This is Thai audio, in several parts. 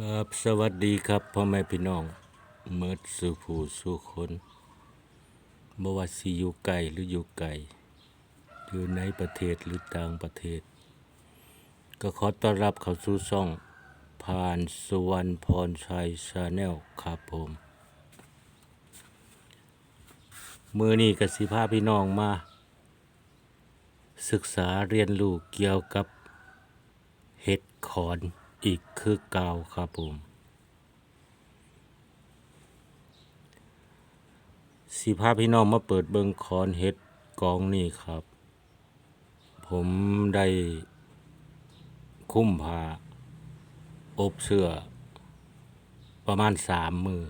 ครับสวัสดีครับพ่อแม่พี่น้องเมิดสู่ผู้สู่คนบ่ว่าสิอยู่ไกลหรืออยู่ไกลอยู่ในประเทศหรือต่างประเทศ ก็ขอต้อนรับเข้าสู่ช่อง ผ่านสุวรรณพรชัยชาแนลครับผมมือนี้ก็สิพาพี่น้องมา ศึกษาเรียนรู้เกี่ยวกับเห็ดขอน อีกคือเก่าครับผมสิพาพี่น้องมาเปิดเบิงขอนเห็ดกองนี่ครับ ผมได้คุ้มผ้าอบเสื้อ ประมาณสามมือ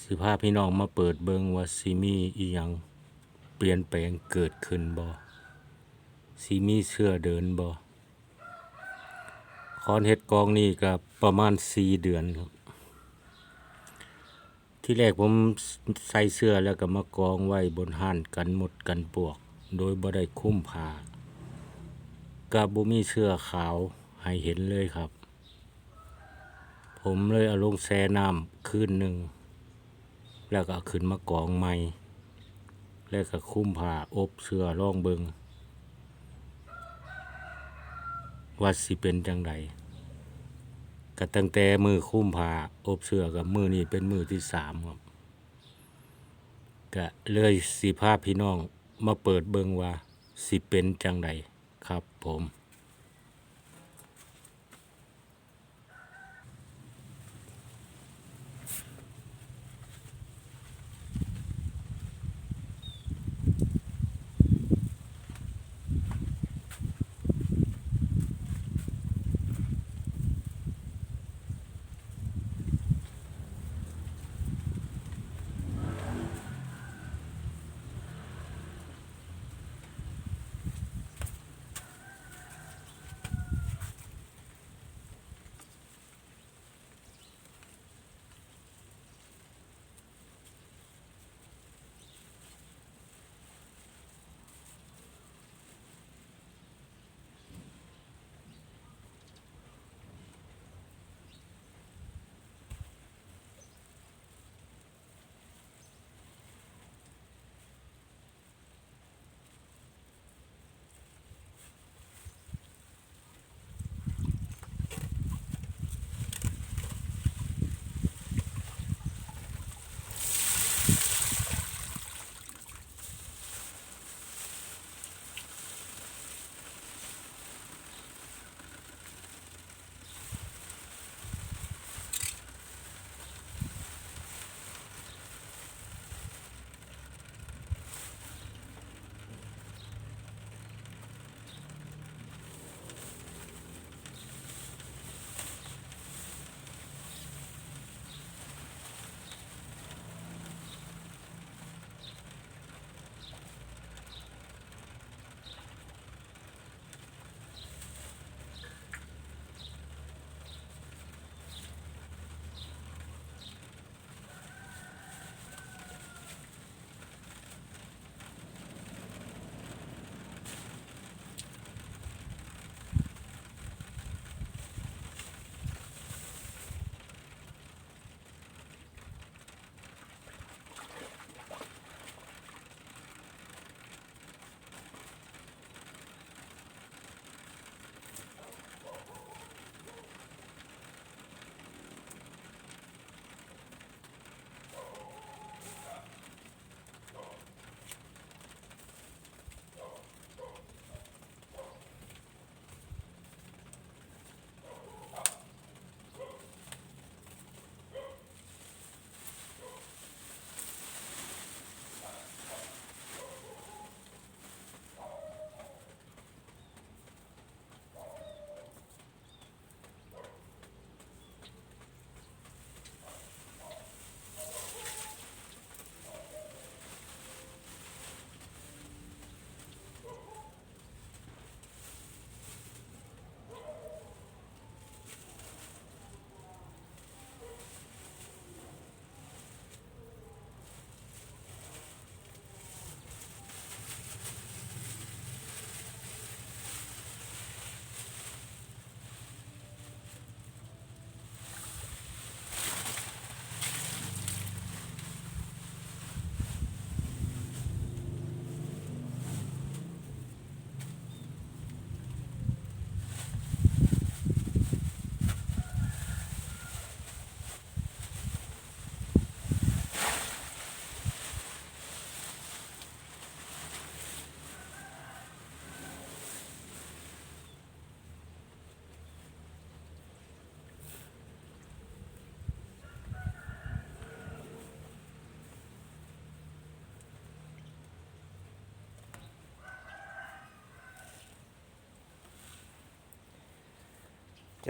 สิพาพี่น้องมาเปิดเบิงว่าสิมีอีหยังเปลี่ยนแปลงเกิดขึ้นบ่สิมีเสื้อเดินบ่ คอนเฮ็ดกองนี่ก็ประมาณสี่เดือนครับ ที่แรกผมใส่เสื้อแล้วก็มากองไว้บนห่านกันหมดกันปวก โดยบ่ได้คุ้มผ้ากับบ่มีเสื้อขาวให้เห็นเลยครับ ผมเลยเอาลงแช่น้ำคืนหนึ่ง แล้วก็ขึ้นมากองใหม่ แล้วก็คุ้มผ้าอบเสื้อร่องเบิง ว่าสิเป็นจังไดก็ตั้งแต่มือคุ้มผ้าอบเสื้อกับมือนี่เป็นมือที่สามครับก็เลยสิภาพพี่น้องมาเปิดเบิงว่าสิเป็นจังไดครับผม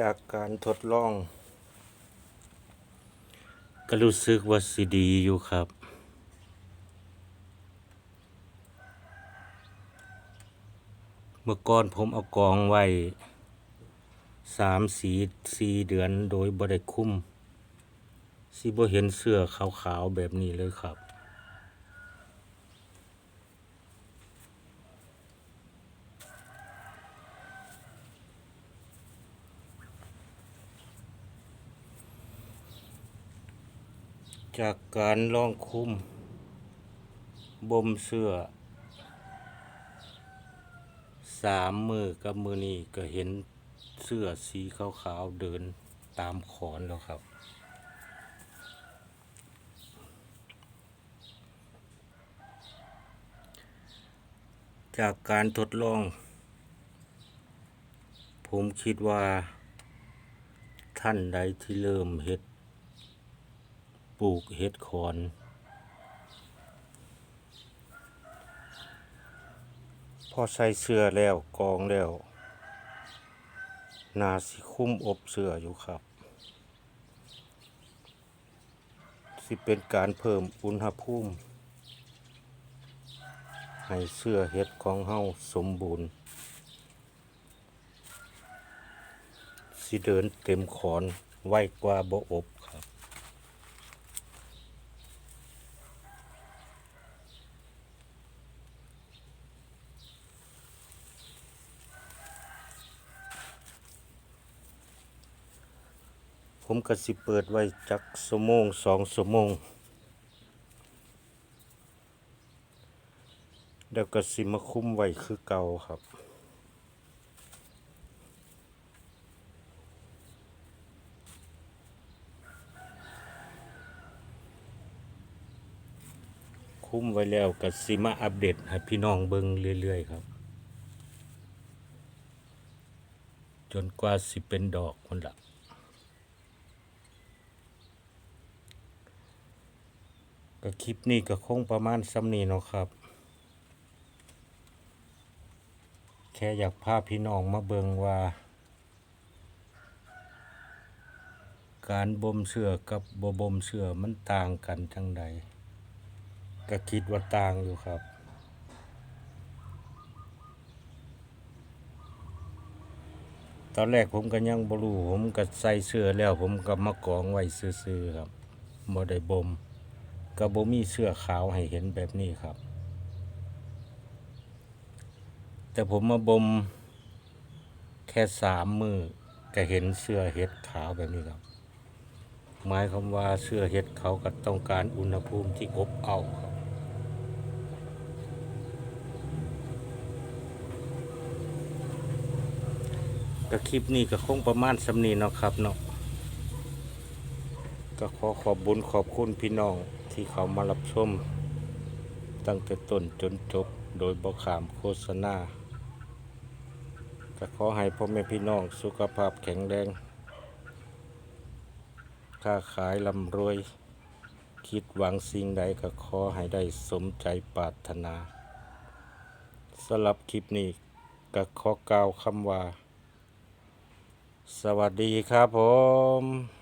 จากการทดลอง ก็รู้สึกว่าสิดีอยู่ครับ เมื่อก่อนผมเอากองไว้สามสีสี่เดือนโดยบ่ได้คุ้มสิบ่เห็นเสื้อขาวๆแบบนี้เลยครับ จากการลองคุมบ่มเสื้อสามมือกับมือนี้ก็เห็นเสื้อสีขาวๆเดินตามขอนแล้วครับ จากการทดลอง ผมคิดว่าท่านใดที่เริ่มเฮ็ด ปลูกเห็ดขอนพอใส่เสื้อแล้วกองแล้วนาสิคุ้มอบเสื้ออยู่ครับ สิเป็นการเพิ่มอุณหภูมิให้เสื้อเห็ดของเฮาสมบูรณ์ สิเดินเต็มขอนไวกว่าบ่อบครับ ผมก็สิเปิดไว้จักสมงสองสมงแล้วก็สิมาคุ้มไว้คือเก่าครับคุ้มไว้แล้วก็สิมาอัปเดตให้พี่น้องเบิ่งเรื่อย ๆ ครับ จนกว่าสิเป็นดอกคนละ ก็คลิปนี้ก็คงประมาณซ้ำนี้เนาะครับ แค่อยากพาพี่น้องมาเบิงว่า การบ่มเสื้อกับบ่บ่มเสื้อมันต่างกันจังใดก็คิดว่าต่างอยู่ครับ ตอนแรกผมก็ยังบรูผมก็ใส่เสื้อแล้วผมก็มากองไว้ซื่อๆครับบ่ได้บ่ม ก็บ่มีเสื้อขาวให้เห็นแบบนี้ครับ แต่ผมมาบ่มแค่สามมือก็เห็นเสื้อเห็ดขาวแบบนี้ครับ หมายความว่าเสื้อเห็ดเขาก็ต้องการอุณหภูมิที่อบอ้าวครับก็คลิปนี้ก็คงประมาณสำนีเนาะครับเนาะก็ขอขอบบุญขอบคุณพี่น้อง ที่เขามารับชม ตั้งแต่ต้นจนจบโดยบอขามโฆษณาก็ขอให้พ่อแม่พี่น้องสุขภาพแข็งแรง ค้าขายร่ำรวย คิดหวังสิ่งใดก็ขอให้ได้สมใจปรารถนาสำหรับคลิปนี้ก็ขอกล่าวคำว่า สวัสดีครับผม